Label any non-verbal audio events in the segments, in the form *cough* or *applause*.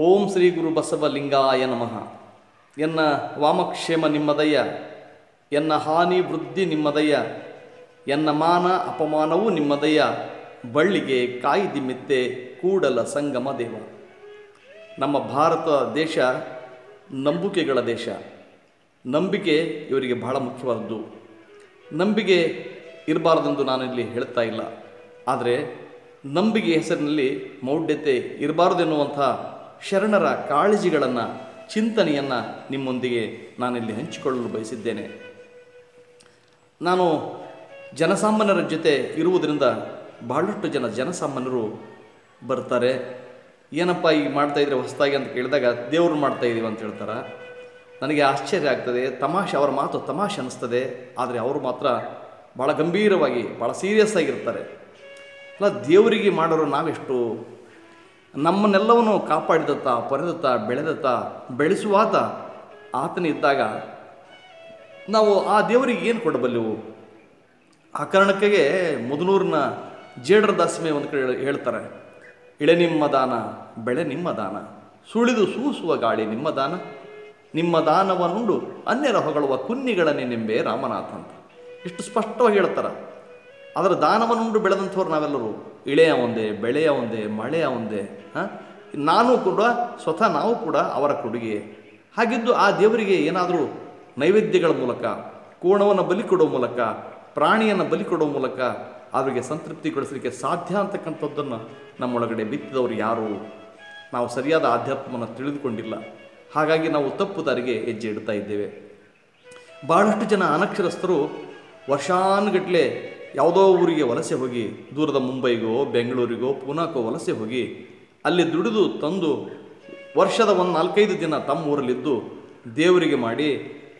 ಓಂ ಶ್ರೀ ಗುರು ಬಸವಲಿಂಗಾಯ ನಮಃ. ಎನ್ನ ವಾಮಕ್ಷೇಮ ನಿಮ್ಮದಯ್ಯ, ಎನ್ನ ಹಾನಿ ವೃದ್ಧಿ ನಿಮ್ಮದಯ್ಯ, ಎನ್ನ ಮಾನ ಅಪಮಾನವೂ ನಿಮ್ಮದಯ್ಯ, ಬಳ್ಳಿಗೆ ಕಾಯಿ ಮಿತ್ತೆ ಕೂಡಲ ಸಂಗಮ ದೇವ. ನಮ್ಮ ಭಾರತ ದೇಶ ನಂಬಿಕೆಗಳ ದೇಶ. ನಂಬಿಕೆ ಇವರಿಗೆ ಬಹಳ ಮುಖ್ಯವಾದದ್ದು ನಂಬಿಕೆ ಇರಬಾರ್ದೆಂದು ನಾನಿಲ್ಲಿ ಹೇಳ್ತಾ ಇಲ್ಲ. ಆದರೆ ನಂಬಿಕೆ ಹೆಸರಿನಲ್ಲಿ ಮೌಢ್ಯತೆ ಇರಬಾರ್ದೆನ್ನುವಂಥ ಶರಣರ ಕಾಳಜಿಗಳನ್ನು, ಚಿಂತನೆಯನ್ನು ನಿಮ್ಮೊಂದಿಗೆ ನಾನಿಲ್ಲಿ ಹಂಚಿಕೊಳ್ಳಲು ಬಯಸಿದ್ದೇನೆ. ನಾನು ಜನಸಾಮಾನ್ಯರ ಜೊತೆ ಇರುವುದರಿಂದ ಬಹಳಷ್ಟು ಜನ ಜನಸಾಮಾನ್ಯರು ಬರ್ತಾರೆ. ಏನಪ್ಪ ಈಗ ಮಾಡ್ತಾ ಇದ್ರೆ ಹೊಸದಾಗಿ ಅಂತ ಕೇಳಿದಾಗ, ದೇವ್ರು ಮಾಡ್ತಾ ಇದೀವಿ ಅಂತ ಹೇಳ್ತಾರೆ. ನನಗೆ ಆಶ್ಚರ್ಯ ಆಗ್ತದೆ, ತಮಾಷೆ ಅವರ ಮಾತು ತಮಾಷೆ ಅನ್ನಿಸ್ತದೆ ಆದರೆ ಅವರು ಮಾತ್ರ ಭಾಳ ಗಂಭೀರವಾಗಿ ಭಾಳ ಸೀರಿಯಸ್ ಆಗಿರ್ತಾರೆ. ಅಲ್ಲ, ದೇವರಿಗೆ ಮಾಡೋರು ನಾವೆಷ್ಟು? ನಮ್ಮನ್ನೆಲ್ಲವನ್ನು ಕಾಪಾಡಿದತ್ತ, ಪೊರೆದತ್ತ, ಬೆಳೆದತ್ತ ಬೆಳೆಸುವಾತ ಆತನಿದ್ದಾಗ ನಾವು ಆ ದೇವರಿಗೆ ಏನು ಕೊಡಬಲ್ಲೆವು? ಆ ಕಾರಣಕ್ಕೆ ಮುದನೂರಿನ ಜೇಡರ ದಾಸಿಮೆ ಒಂದು ಕಡೆ ಹೇಳ್ತಾರೆ, ಇಳೆ ನಿಮ್ಮ ದಾನ, ಬೆಳೆ ನಿಮ್ಮ ದಾನ, ಸುಳಿದು ಸೂಸುವ ಗಾಳಿ ನಿಮ್ಮ ದಾನ, ನಿಮ್ಮ ದಾನವನ್ನುಂಡು ಅನ್ಯರ ಹೊಗಳುವ ಕುನ್ನಿಗಳನ್ನೇ ನಿಂಬೆ ರಾಮನಾಥ ಅಂತ. ಇಷ್ಟು ಸ್ಪಷ್ಟವಾಗಿ ಹೇಳ್ತಾರೆ. ಅದರ ದಾನವನ್ನುಂಡು ಬೆಳೆದಂಥವ್ರು ನಾವೆಲ್ಲರೂ, ಇಳೆಯ ಒಂದೇ, ಬೆಳೆಯ ಒಂದೇ, ಮಳೆಯ ಒಂದೇ, ಹಾಂ? ನಾನು ಕೂಡ, ಸ್ವತಃ ನಾವು ಕೂಡ ಅವರ ಕೊಡುಗೆ ಹಾಗಿದ್ದು ಆ ದೇವರಿಗೆ ಏನಾದರೂ ನೈವೇದ್ಯಗಳ ಮೂಲಕ, ಕೋಣವನ್ನು ಬಲಿ ಕೊಡೋ ಮೂಲಕ, ಪ್ರಾಣಿಯನ್ನು ಬಲಿ ಕೊಡೋ ಮೂಲಕ ಅವರಿಗೆ ಸಂತೃಪ್ತಿಗೊಳಿಸಲಿಕ್ಕೆ ಸಾಧ್ಯ ಅಂತಕ್ಕಂಥದ್ದನ್ನು ನಮ್ಮೊಳಗಡೆ ಬಿತ್ತಿದವರು ಯಾರು ನಾವು ಸರಿಯಾದ ಆಧ್ಯಾತ್ಮವನ್ನು ತಿಳಿದುಕೊಂಡಿಲ್ಲ. ಹಾಗಾಗಿ ನಾವು ತಪ್ಪು ದಾರಿಗೆ ಹೆಜ್ಜೆ ಇಡ್ತಾ ಇದ್ದೇವೆ. ಭಾಳಷ್ಟು ಜನ ಅನಕ್ಷರಸ್ಥರು ವರ್ಷಾನುಗಟ್ಟಲೆ ಯಾವುದೋ ಊರಿಗೆ ವಲಸೆ ಹೋಗಿ, ದೂರದ ಮುಂಬೈಗೋ, ಬೆಂಗಳೂರಿಗೋ, ಪೂನಾಕೋ ವಲಸೆ ಹೋಗಿ, ಅಲ್ಲಿ ದುಡಿದು ತಂದು ವರ್ಷದ ಒಂದು ನಾಲ್ಕೈದು ದಿನ ತಮ್ಮ ಊರಲ್ಲಿದ್ದು ದೇವರಿಗೆ ಮಾಡಿ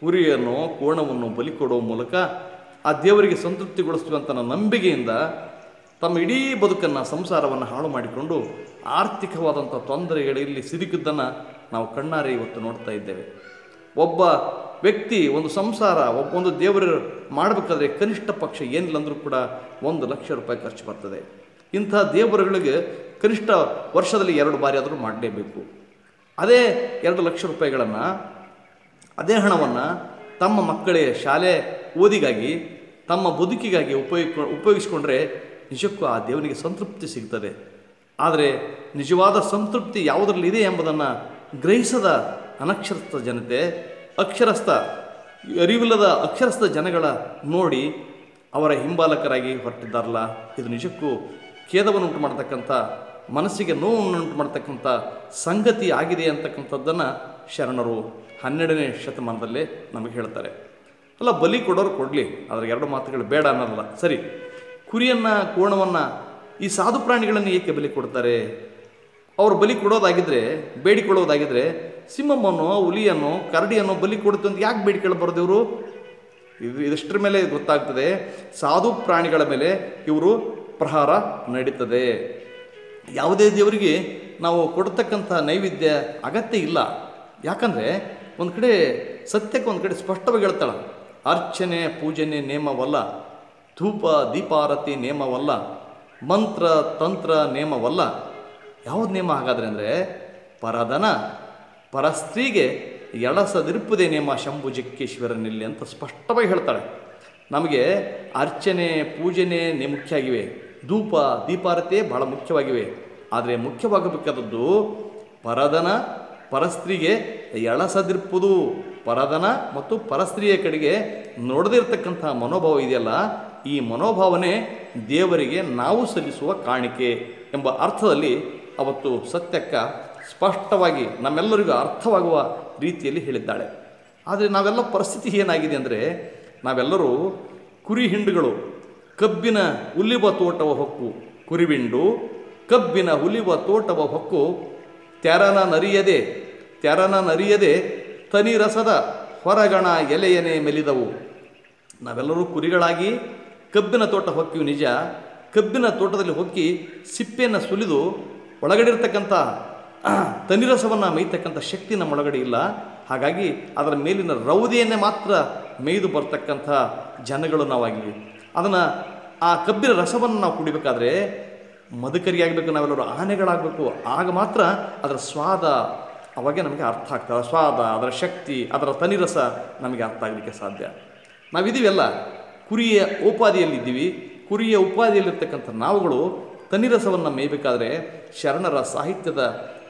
ಕುರಿಯನ್ನು, ಕೋಣವನ್ನು ಬಲಿ ಕೊಡುವ ಮೂಲಕ ಆ ದೇವರಿಗೆ ಸಂತೃಪ್ತಿಗೊಳಿಸುವಂಥ ನಂಬಿಕೆಯಿಂದ ತಮ್ಮ ಇಡೀ ಬದುಕನ್ನು, ಸಂಸಾರವನ್ನು ಹಾಳು ಮಾಡಿಕೊಂಡು ಆರ್ಥಿಕವಾದಂಥ ತೊಂದರೆಗಳಲ್ಲಿ ಸಿಲುಕಿದ್ದನ್ನು ನಾವು ಕಣ್ಣಾರೆ ಇವತ್ತು ನೋಡ್ತಾ ಇದ್ದೇವೆ. ಒಬ್ಬ ವ್ಯಕ್ತಿ, ಒಂದು ಸಂಸಾರ ಒಂದು ದೇವರು ಮಾಡಬೇಕಾದ್ರೆ ಕನಿಷ್ಠ ಪಕ್ಷ ಏನಿಲ್ಲ ಅಂದರೂ ಕೂಡ ಒಂದು ಲಕ್ಷ ರೂಪಾಯಿ ಖರ್ಚು ಬರ್ತದೆ. ಇಂಥ ದೇವರುಗಳಿಗೆ ಕನಿಷ್ಠ ವರ್ಷದಲ್ಲಿ ಎರಡು ಬಾರಿ ಆದರೂ ಮಾಡಲೇಬೇಕು. ಅದೇ ಎರಡು ಲಕ್ಷ ರೂಪಾಯಿಗಳನ್ನು, ಅದೇ ಹಣವನ್ನು ತಮ್ಮ ಮಕ್ಕಳೇ ಶಾಲೆ ಓದಿಗಾಗಿ, ತಮ್ಮ ಬದುಕಿಗಾಗಿ ಉಪಯೋಗ ಉಪಯೋಗಿಸಿಕೊಂಡ್ರೆ ನಿಜಕ್ಕೂ ಆ ದೇವನಿಗೆ ಸಂತೃಪ್ತಿ ಸಿಗ್ತದೆ. ಆದರೆ ನಿಜವಾದ ಸಂತೃಪ್ತಿ ಯಾವುದರಲ್ಲಿದೆ ಎಂಬುದನ್ನು ಗ್ರಹಿಸದ ಅನಕ್ಷರಸ್ಥ ಜನತೆ ಅಕ್ಷರಸ್ಥ, ಅರಿವಿಲ್ಲದ ಅಕ್ಷರಸ್ಥ ಜನಗಳ ನೋಡಿ ಅವರ ಹಿಂಬಾಲಕರಾಗಿ ಹೊರಟಿದ್ದಾರಲ್ಲ. ಇದು ನಿಜಕ್ಕೂ ಖೇದವನ್ನುಂಟು ಮಾಡತಕ್ಕಂಥ, ಮನಸ್ಸಿಗೆ ನೋವನ್ನುಂಟು ಮಾಡತಕ್ಕಂಥ ಸಂಗತಿ ಆಗಿದೆ ಅಂತಕ್ಕಂಥದ್ದನ್ನು ಶರಣರು ಹನ್ನೆರಡನೇ ಶತಮಾನದಲ್ಲೇ ನಮಗೆ ಹೇಳ್ತಾರೆ. ಅಲ್ಲ, ಬಲಿ ಕೊಡೋರು ಕೊಡಲಿ ಅದರ ಎರಡು ಮಾತುಗಳು ಬೇಡ ಅನ್ನೋಲ್ಲ ಸರಿ, ಕುರಿಯನ್ನು, ಕೋಣವನ್ನು ಈ ಸಾಧು ಪ್ರಾಣಿಗಳನ್ನು ಏಕೆ ಬಲಿ ಕೊಡ್ತಾರೆ? ಅವರು ಬಲಿ ಕೊಡೋದಾಗಿದ್ದರೆ ಬೇಡಿಕೊಳ್ಳೋದಾಗಿದ್ದರೆ ಸಿಂಹಮ್ಮನ್ನು ಹುಲಿಯನ್ನು ಕರಡಿಯನ್ನು ಬಲಿ ಕೊಡುತ್ತೆ ಅಂತ ಯಾಕೆ ಬೇಡ್ಕೊಳ್ಬಾರ್ದು ಇವರು? ಇದು ಇದಷ್ಟರ ಮೇಲೆ ಗೊತ್ತಾಗ್ತದೆ. ಸಾಧು ಪ್ರಾಣಿಗಳ ಮೇಲೆ ಇವರು ಪ್ರಹಾರ ನಡೀತದೆ. ಯಾವುದೇ ದೇವರಿಗೆ ನಾವು ಕೊಡ್ತಕ್ಕಂಥ ನೈವೇದ್ಯ ಅಗತ್ಯ ಇಲ್ಲ. ಯಾಕಂದರೆ ಒಂದು ಕಡೆ ಸತ್ಯಕ್ಕೆ ಒಂದು ಕಡೆ ಸ್ಪಷ್ಟವಾಗಿ ಹೇಳ್ತಾಳೆ, ಅರ್ಚನೆ, ಪೂಜನೆ ನೇಮವಲ್ಲ, ಧೂಪ, ದೀಪಾರತಿ ನೇಮವಲ್ಲ, ಮಂತ್ರ, ತಂತ್ರ ನೇಮವಲ್ಲ. ಯಾವುದು ನೇಮ ಹಾಗಾದ್ರೆ ಅಂದರೆ ಪರದನ ಪರಸ್ತ್ರೀಗೆ ಎಳಸದಿರುಪುದೇ ನೇಮ ಶಂಭು ಜಕ್ಕೇಶ್ವರನಲ್ಲಿ ಅಂತ ಸ್ಪಷ್ಟವಾಗಿ ಹೇಳ್ತಾಳೆ. ನಮಗೆ ಅರ್ಚನೆ, ಪೂಜನೆ ಮುಖ್ಯ ಆಗಿವೆ ಧೂಪ, ದೀಪಾರತೆ ಬಹಳ ಮುಖ್ಯವಾಗಿವೆ. ಆದರೆ ಮುಖ್ಯವಾಗಬೇಕಾದದ್ದು ಪರದನ ಪರಸ್ತ್ರೀಗೆ ಎಳಸದಿರ್ಪುದು ಪರದನ ಮತ್ತು ಪರಸ್ತ್ರೀಯ ಕಡೆಗೆ ನೋಡದಿರ್ತಕ್ಕಂಥ ಮನೋಭಾವ ಇದೆಯಲ್ಲ, ಈ ಮನೋಭಾವನೆ ದೇವರಿಗೆ ನಾವು ಸಲ್ಲಿಸುವ ಕಾಣಿಕೆ ಎಂಬ ಅರ್ಥದಲ್ಲಿ ಅವತ್ತು ಸತ್ಯಕ್ಕ ಸ್ಪಷ್ಟವಾಗಿ ನಮ್ಮೆಲ್ಲರಿಗೂ ಅರ್ಥವಾಗುವ ರೀತಿಯಲ್ಲಿ ಹೇಳಿದ್ದಾಳೆ. ಆದರೆ ನಾವೆಲ್ಲ ಪರಿಸ್ಥಿತಿ ಏನಾಗಿದೆ ಅಂದರೆ, ನಾವೆಲ್ಲರೂ ಕುರಿ ಹಿಂಡುಗಳು, ಕಬ್ಬಿನ ಹುಲಿಬ ತೋಟವ ಹೊಕ್ಕು ಕುರಿಬಿಂಡು ಕಬ್ಬಿನ ಹುಲಿಬ ತೋಟವ ಹೊಕ್ಕು, ತೆರನ ನರಿಯದೆ ತೆರನ ನರಿಯದೆ ತನಿ ರಸದ ಹೊರಗಣ ಎಲೆಯನೆ ಮೆಲಿದವು. ನಾವೆಲ್ಲರೂ ಕುರಿಗಳಾಗಿ ಕಬ್ಬಿನ ತೋಟ ಹೊಕ್ಕಿವು ನಿಜ. ಕಬ್ಬಿನ ತೋಟದಲ್ಲಿ ಹೊಕ್ಕಿ ಸಿಪ್ಪೆಯನ್ನು ಸುಲಿದು ಒಳಗಡೆ ಇರತಕ್ಕಂಥ *clears throat* ತನಿರಸವನ್ನು ಮೇಯ್ತಕ್ಕಂಥ ಶಕ್ತಿ ನಮ್ಮೊಳಗಡೆ ಇಲ್ಲ. ಹಾಗಾಗಿ ಅದರ ಮೇಲಿನ ರೌದೆಯನ್ನೇ ಮಾತ್ರ ಮೇಯ್ದು ಬರ್ತಕ್ಕಂಥ ಜನಗಳು ನಾವಾಗಿವೆ ಅದನ್ನು ಆ ಕಬ್ಬಿನ ರಸವನ್ನು ನಾವು ಕುಡಿಬೇಕಾದ್ರೆ ಮದುಕರಿಯಾಗಬೇಕು ನಾವೆಲ್ಲರೂ ಆನೆಗಳಾಗಬೇಕು. ಆಗ ಮಾತ್ರ ಅದರ ಸ್ವಾದ ಅವಾಗೆ ನಮಗೆ ಅರ್ಥ ಆಗ್ತದೆ. ಸ್ವಾದ, ಅದರ ಶಕ್ತಿ, ಅದರ ತನಿರಸ ನಮಗೆ ಅರ್ಥ ಆಗಲಿಕ್ಕೆ ಸಾಧ್ಯ. ನಾವಿದ್ದೀವಲ್ಲ, ಕುರಿಯ ಉಪಾದಿಯಲ್ಲಿದ್ದೀವಿ. ಕುರಿಯ ಉಪಾದಿಯಲ್ಲಿರ್ತಕ್ಕಂಥ ನಾವುಗಳು ತನಿರಸವನ್ನು ಮೇಯಬೇಕಾದ್ರೆ ಶರಣರ ಸಾಹಿತ್ಯದ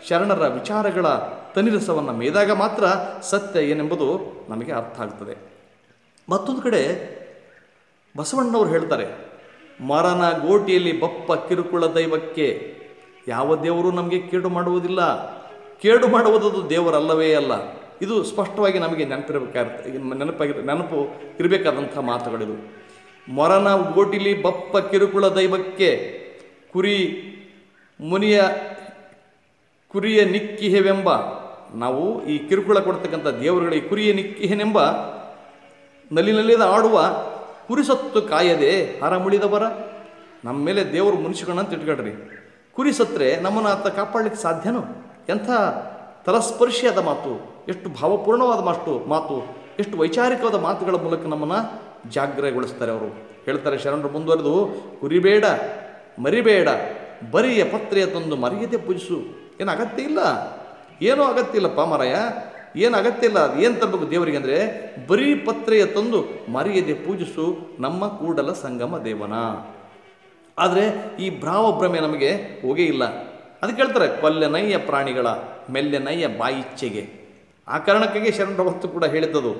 ಶರಣರ ವಿಚಾರಗಳ ತನಿರಸವನ್ನು ಮೇದಾಗ ಮಾತ್ರ ಸತ್ಯ ಏನೆಂಬುದು ನಮಗೆ ಅರ್ಥ ಆಗ್ತದೆ. ಮತ್ತೊಂದು ಕಡೆ ಬಸವಣ್ಣವರು ಹೇಳ್ತಾರೆ, ಮರನ ಗೋಟಿಯಲ್ಲಿ ಬಪ್ಪ ಕಿರುಕುಳ ದೈವಕ್ಕೆ ಯಾವ ದೇವರು ನಮಗೆ ಕೇಡು ಮಾಡುವುದಿಲ್ಲ. ಕೇಡು ಮಾಡುವುದು ದೇವರಲ್ಲವೇ ಅಲ್ಲ. ಇದು ಸ್ಪಷ್ಟವಾಗಿ ನಮಗೆ ನೆನಪಿರಬೇಕಾಗಿರುತ್ತೆ ನೆನಪಾಗಿ ನೆನಪು ಇರಬೇಕಾದಂಥ ಮಾತುಗಳಿದು. ಮರನ ಗೋಟಿಲಿ ಬಪ್ಪ ಕಿರುಕುಳ ದೈವಕ್ಕೆ ಕುರಿ ಮುನಿಯ ಕುರಿಯ ನಿಕ್ಕಿಹೆವೆಂಬ, ನಾವು ಈ ಕಿರುಕುಳ ಕೊಡ್ತಕ್ಕಂಥ ದೇವರುಗಳಿಗೆ ಕುರಿಯ ನಿಕ್ಕಿಹೆನೆಂಬ ನಲಿನಲಿದ ಆಡುವ ಕುರಿಸತ್ತು ಕಾಯದೆ ಹರ ಮುಳಿದವರ, ನಮ್ಮ ಮೇಲೆ ದೇವರು ಮುನಿಸಿಕೊಂಡಂತ ಇಟ್ಕೊಳ್ರಿ. ಕುರಿ ಸತ್ತರೆ ನಮ್ಮನ್ನು ಆತ ಕಾಪಾಡಲಿಕ್ಕೆ ಸಾಧ್ಯನೋ? ಎಂಥ ತಲಸ್ಪರ್ಶಿಯಾದ ಮಾತು, ಎಷ್ಟು ಭಾವಪೂರ್ಣವಾದ ಮಾತು ಮಾತು, ಎಷ್ಟು ವೈಚಾರಿಕವಾದ ಮಾತುಗಳ ಮೂಲಕ ನಮ್ಮನ್ನು ಜಾಗ್ರಗೊಳಿಸ್ತಾರೆ ಅವರು. ಹೇಳ್ತಾರೆ ಶರಣರು, ಮುಂದುವರೆದು ಕುರಿಬೇಡ, ಮರಿಬೇಡ, ಬರಿಯ ಪತ್ರೆಯ ತಂದು ಮರ್ಯಾದೆ ಪೂಜಿಸು. ಏನು ಅಗತ್ಯ ಇಲ್ಲ? ಏನೂ ಅಗತ್ಯ ಇಲ್ಲಪ್ಪ ಮರಯ. ಏನು ಅಗತ್ಯ ಇಲ್ಲ? ಅದು ಏನು ತರಬೇಕು ದೇವರಿಗೆ ಅಂದರೆ, ಬರೀ ಪತ್ರೆಯ ತಂದು ಮರೆಯದೆ ಪೂಜಿಸು ನಮ್ಮ ಕೂಡಲ ಸಂಗಮ ದೇವನ. ಆದರೆ ಈ ಭ್ರಾಮಭ್ರಮೆ ನಮಗೆ ಹೋಗೇ ಇಲ್ಲ. ಅದಕ್ಕೆ ಹೇಳ್ತಾರೆ ಕೊಲ್ಲೆನಯ್ಯ ಪ್ರಾಣಿಗಳ ಮೆಲ್ಲೆನಯ್ಯ ಬಾಯಿಚ್ಚೆಗೆ. ಆ ಕಾರಣಕ್ಕಾಗಿ ಶರಣರ ಭಕ್ತು ಕೂಡ ಹೇಳಿದ್ದದು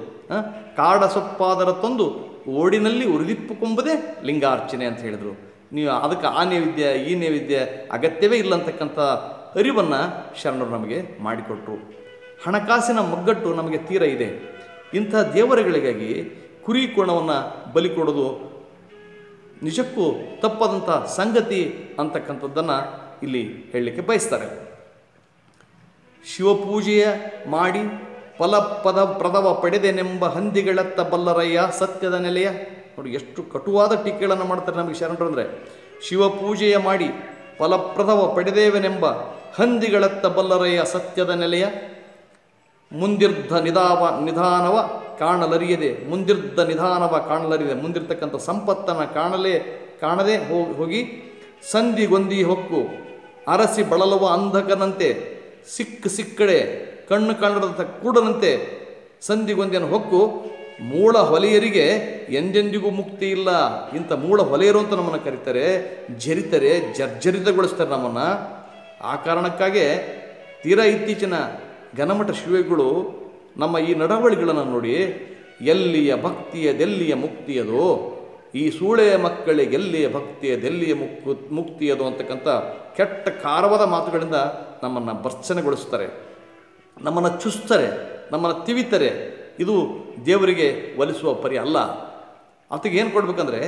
ಕಾಡ ಸೊಪ್ಪಾದರ ತಂದು ಓಡಿನಲ್ಲಿ ಉರಿದಿಪ್ಪುಕೊಂಬುದೇ ಲಿಂಗಾರ್ಚನೆ ಅಂತ ಹೇಳಿದರು. ನೀವು ಅದಕ್ಕೆ ಆ ನೈವೇದ್ಯ, ಈ ನೈವೇದ್ಯ ಅಗತ್ಯವೇ ಇಲ್ಲ ಅಂತಕ್ಕಂಥ ಅರಿವನ್ನು ಶರಣರು ನಮಗೆ ಮಾಡಿಕೊಟ್ರು. ಹಣಕಾಸಿನ ಮಗ್ಗಟ್ಟು ನಮಗೆ ತೀರ ಇದೆ. ಇಂಥ ದೇವರುಗಳಿಗಾಗಿ ಕುರಿ ಕೋಣವನ್ನು ಬಲಿ ಕೊಡೋದು ನಿಜಕ್ಕೂ ತಪ್ಪದಂಥ ಸಂಗತಿ ಅಂತಕ್ಕಂಥದ್ದನ್ನು ಇಲ್ಲಿ ಹೇಳಲಿಕ್ಕೆ ಬಯಸ್ತಾರೆ. ಶಿವಪೂಜೆಯ ಮಾಡಿ ಫಲಪದ ಪ್ರದವ ಪಡೆದೆನೆಂಬ ಹಂದಿಗಳತ್ತ ಬಲ್ಲರಯ್ಯ ಸತ್ಯದ ನೆಲೆಯ. ನೋಡಿ ಎಷ್ಟು ಕಟುವಾದ ಟೀಕೆಗಳನ್ನು ಮಾಡ್ತಾರೆ ನಮಗೆ ಶರಣರು ಅಂದರೆ. ಶಿವಪೂಜೆಯ ಮಾಡಿ ಫಲಪ್ರದವ ಪಡೆದೇವೆನೆಂಬ ಹಂದಿಗಳತ್ತ ಬಲ್ಲರೆಯ ಸತ್ಯದ ನೆಲೆಯ ಮುಂದಿರ್ಧ ನಿಧಾವ ನಿಧಾನವ ಕಾಣಲರಿಯದೆ, ಮುಂದಿರ್ಧ ನಿಧಾನವ ಕಾಣಲರಿಯದೆ, ಮುಂದಿರ್ತಕ್ಕಂಥ ಸಂಪತ್ತನ್ನು ಕಾಣಲೇ, ಕಾಣದೆ ಹೋಗಿ ಸಂಧಿಗೊಂದಿ ಹೊಕ್ಕು, ಅರಸಿ ಬಳಲುವ ಅಂಧಕನಂತೆ, ಸಿಕ್ಕ ಸಿಕ್ಕಡೆ, ಕಣ್ಣು ಕಾಣದಂಥ ಕೂಡನಂತೆ ಸಂಧಿಗೊಂದಿಯನ್ನು ಹೊಕ್ಕು ಮೂಳ ಹೊಲೆಯರಿಗೆ ಎಂದೆಂದಿಗೂ ಮುಕ್ತಿ ಇಲ್ಲ. ಇಂಥ ಮೂಳ ಹೊಲೆಯರು ಅಂತ ನಮ್ಮನ್ನು ಕರೀತಾರೆ. ಜರಿತಾರೆ, ಜರ್ಜರಿತಗೊಳಿಸ್ತಾರೆ ನಮ್ಮನ್ನು. ಆ ಕಾರಣಕ್ಕಾಗೆ ತೀರಾ ಇತ್ತೀಚಿನ ಘನಮಠ ಶಿವೆಗಳು ನಮ್ಮ ಈ ನಡವಳಿಗಳನ್ನು ನೋಡಿ, ಎಲ್ಲಿಯ ಭಕ್ತಿಯದೆಲ್ಲಿಯ ಮುಕ್ತಿಯದು, ಈ ಸೂಳೆಯ ಮಕ್ಕಳಿಗೆಲ್ಲಿಯ ಭಕ್ತಿಯದೆಲ್ಲಿಯ ಮುಕ್ಕು, ಮುಕ್ತಿಯದು ಅಂತಕ್ಕಂಥ ಕೆಟ್ಟ ಖಾರವಾದ ಮಾತುಗಳಿಂದ ನಮ್ಮನ್ನು ಭರ್ಸನೆಗೊಳಿಸ್ತಾರೆ ನಮ್ಮನ್ನು ಚುಸ್ತಾರೆ, ನಮ್ಮನ್ನು ತಿವಿತಾರೆ. ಇದು ದೇವರಿಗೆ ಒಲಿಸುವ ಪರಿ ಅಲ್ಲ. ಅದಕ್ಕೆ ಏನು ಕೊಡಬೇಕಂದ್ರೆ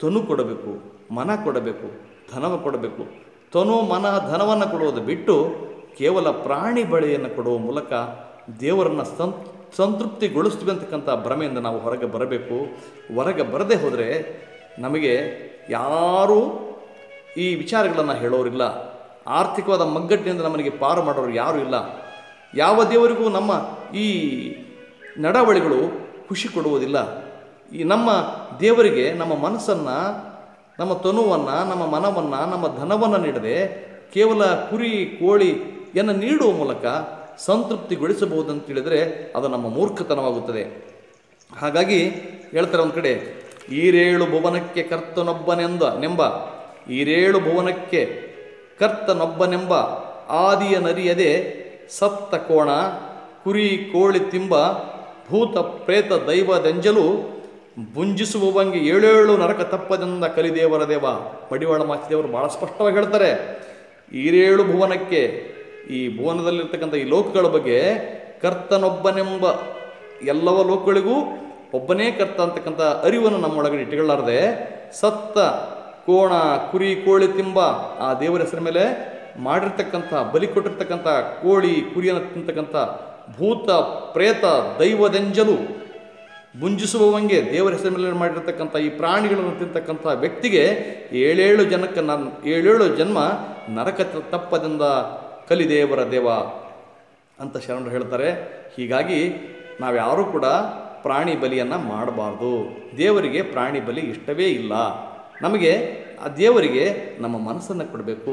ತನು ಕೊಡಬೇಕು, ಮನ ಕೊಡಬೇಕು, ಧನವ ಕೊಡಬೇಕು. ತನು ಮನ ಧನವನ್ನು ಕೊಡುವುದು ಬಿಟ್ಟು ಕೇವಲ ಪ್ರಾಣಿ ಬಳೆಯನ್ನು ಕೊಡುವ ಮೂಲಕ ದೇವರನ್ನು ಸಂ ಸಂತೃಪ್ತಿಗೊಳಿಸ್ತೀವಿ ಅಂತಕ್ಕಂಥ ಭ್ರಮೆಯಿಂದ ನಾವು ಹೊರಗೆ ಬರಬೇಕು. ಹೊರಗೆ ಬರದೇ ಹೋದರೆ ನಮಗೆ ಯಾರೂ ಈ ವಿಚಾರಗಳನ್ನು ಹೇಳೋರಿಲ್ಲ. ಆರ್ಥಿಕವಾದ ಮಗ್ಗಟ್ಟಿನಿಂದ ನಮಗೆ ಪಾರು ಮಾಡೋರು ಯಾರೂ ಇಲ್ಲ. ಯಾವ ದೇವರಿಗೂ ನಮ್ಮ ಈ ನಡವಳಿಗಳು ಖುಷಿ ಕೊಡುವುದಿಲ್ಲ. ಈ ನಮ್ಮ ದೇವರಿಗೆ ನಮ್ಮ ಮನಸ್ಸನ್ನು, ನಮ್ಮ ತನುವನ್ನು, ನಮ್ಮ ಮನವನ್ನು, ನಮ್ಮ ಧನವನ್ನು ನೀಡದೆ ಕೇವಲ ಕುರಿ ಕೋಳಿಯನ್ನು ನೀಡುವ ಮೂಲಕ ಸಂತೃಪ್ತಿಗೊಳಿಸಬಹುದು ಅಂತ ಹೇಳಿದರೆ ಅದು ನಮ್ಮ ಮೂರ್ಖತನವಾಗುತ್ತದೆ. ಹಾಗಾಗಿ ಹೇಳ್ತಾರೆ ಒಂದು ಕಡೆ, ಈರೇಳು ಭುವನಕ್ಕೆ ಕರ್ತನೊಬ್ಬನೆಂದ ನೆಂಬ. ಈರೇಳು ಭುವನಕ್ಕೆ ಕರ್ತನೊಬ್ಬನೆಂಬ ಆದಿಯ ನರಿಯದೆ ಸತ್ತ ಕೋಣ ಕುರಿ, ಕೋಳಿ, ತಿಂಬ ಭೂತ ಪ್ರೇತ ದೈವ ದೈವದೆಂಜಲು ಬುಂಜಿಸುವವಂಗೆ ಏಳೇಳು ನರಕ ತಪ್ಪದಿಂದ ಕಲಿದೇವರ ದೇವ. ಪಡಿವಾಳ ಮಾಚಿದೇವರು ಭಾಳ ಸ್ಪಷ್ಟವಾಗಿ ಹೇಳ್ತಾರೆ. ಈರೇಳು ಭುವನಕ್ಕೆ ಈ ಭುವನದಲ್ಲಿರ್ತಕ್ಕಂಥ ಈ ಲೋಕಗಳ ಬಗ್ಗೆ ಕರ್ತನೊಬ್ಬನೆಂಬ ಎಲ್ಲವ ಲೋಕಗಳಿಗೂ ಒಬ್ಬನೇ ಕರ್ತ ಅಂತಕ್ಕಂಥ ಅರಿವನ್ನು ನಮ್ಮೊಳಗಡೆ ಇಟ್ಟುಕೊಳ್ಳಾರದೆ, ಸತ್ತ ಕೋಣ, ಕುರಿ, ಕೋಳಿ ತಿಂಬ ಆ ದೇವರ ಹೆಸರ ಮೇಲೆ ಮಾಡಿರ್ತಕ್ಕಂಥ, ಬಲಿ ಕೊಟ್ಟಿರ್ತಕ್ಕಂಥ ಕೋಳಿ ಕುರಿಯನ್ನು ತಿಂತಕ್ಕಂಥ ಭೂತ, ಪ್ರೇತ, ದೈವದೆಂಜಲು ಮುಂಜಿಸುವವಂಗೆ ದೇವರ ಹೆಸರಿನಲ್ಲಿ ಮಾಡಿರತಕ್ಕಂಥ ಈ ಪ್ರಾಣಿಗಳನ್ನು ತಿಂತಕ್ಕಂಥ ವ್ಯಕ್ತಿಗೆ ಏಳೇಳು ಜನಕ್ಕೆ ನಾನು ಏಳೇಳು ಜನ್ಮ ನರಕ ತಪ್ಪದಿಂದ ಕಲಿದೇವರ ದೇವ ಅಂತ ಶರಣರು ಹೇಳ್ತಾರೆ. ಹೀಗಾಗಿ ನಾವ್ಯಾರೂ ಕೂಡ ಪ್ರಾಣಿ ಬಲಿಯನ್ನು ಮಾಡಬಾರ್ದು. ದೇವರಿಗೆ ಪ್ರಾಣಿ ಬಲಿ ಇಷ್ಟವೇ ಇಲ್ಲ. ನಮಗೆ ಆ ದೇವರಿಗೆ ನಮ್ಮ ಮನಸ್ಸನ್ನು ಕೊಡಬೇಕು.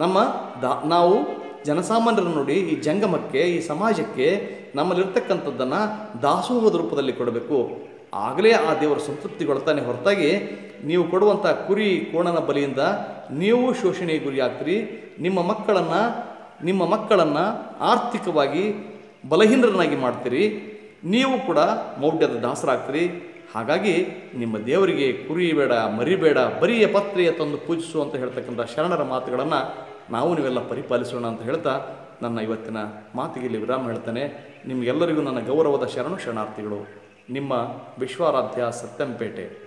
ನಮ್ಮ ದಾ, ನಾವು ಜನಸಾಮಾನ್ಯರನ್ನು ನೋಡಿ ಈ ಜಂಗಮಕ್ಕೆ, ಈ ಸಮಾಜಕ್ಕೆ ನಮ್ಮಲ್ಲಿರ್ತಕ್ಕಂಥದ್ದನ್ನು ದಾಸೋಹದ ರೂಪದಲ್ಲಿ ಕೊಡಬೇಕು. ಆಗಲೇ ಆ ದೇವರು ಸಂತೃಪ್ತಿಗೊಳ್ತಾನೆ. ಹೊರತಾಗಿ ನೀವು ಕೊಡುವಂಥ ಕುರಿ ಕೋಣನ ಬಲಿಯಿಂದ ನೀವು ಶೋಷಣೆಗೆ ಗುರಿ ಆಗ್ತೀರಿ ನಿಮ್ಮ ಮಕ್ಕಳನ್ನು ನಿಮ್ಮ ಮಕ್ಕಳನ್ನು ಆರ್ಥಿಕವಾಗಿ ಬಲಹೀನರನ್ನಾಗಿ ಮಾಡ್ತೀರಿ. ನೀವು ಕೂಡ ಮೌಢ್ಯದ ದಾಸರಾಗ್ತೀರಿ. ಹಾಗಾಗಿ ನಿಮ್ಮ ದೇವರಿಗೆ ಕುರಿ ಬೇಡ ಮರಿಬೇಡ ಬರಿಯ ಪತ್ರೆಯ ತಂದು ಪೂಜಿಸು ಅಂತ ಹೇಳ್ತಕ್ಕಂಥ ಶರಣರ ಮಾತುಗಳನ್ನು ನಾವು ನೀವೆಲ್ಲ ಪರಿಪಾಲಿಸೋಣ ಅಂತ ಹೇಳ್ತಾ ನನ್ನ ಇವತ್ತಿನ ಮಾತಿಗೆ ಇಲ್ಲಿ ವಿರಾಮ ಹೇಳ್ತಾನೆ. ನಿಮಗೆಲ್ಲರಿಗೂ ನನ್ನ ಗೌರವದ ಶರಣು ಶರಣಾರ್ಥಿಗಳು, ನಿಮ್ಮ ವಿಶ್ವಾರಾಧ್ಯ ಸತ್ಯಂಪೇಟೆ.